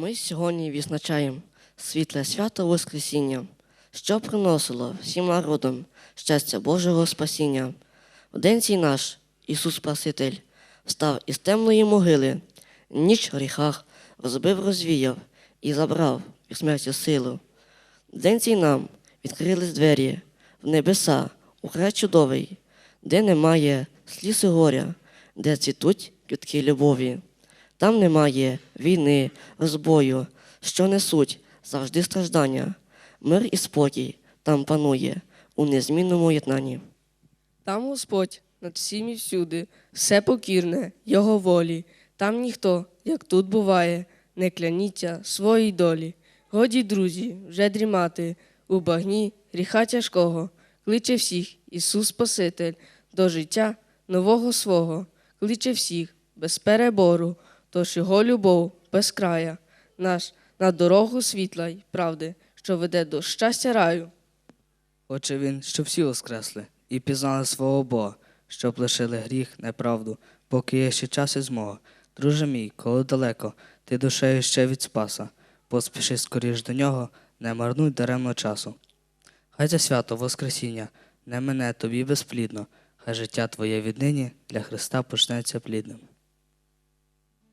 Ми сьогодні відзначаємо світле свято Воскресіння, що приносило всім народам щастя Божого спасіння. В день цей наш Ісус Спаситель встав із темної могили, ніч в гріхах розбив, розвіяв і забрав від смерті силу. В день цей нам відкрились двері в небеса, у край чудовий, де немає сліз і горя, де цвітуть квітки любові. Там немає війни, розбою, що несуть завжди страждання. Мир і спокій там панує у незмінному єднанні. Там Господь над всім і всюди, все покірне, Його волі. Там ніхто, як тут буває, не кляніться своїй долі. Годі, друзі, вже дрімати у багні гріха тяжкого. Кличе всіх Ісус Спаситель до життя нового свого, кличе всіх без перебору, тож Його любов без края, наш на дорогу світла й правди, що веде до щастя раю. Хоче він, щоб всі воскресли і пізнали свого Бога, щоб лишили гріх, неправду, поки є ще час і змога. Друже мій, коли далеко, ти душею ще від спаса, поспіши скоріш до нього, не марнуй даремно часу. Хай це свято Воскресіння не мене тобі безплідно, хай життя твоє віднині для Христа почнеться плідним.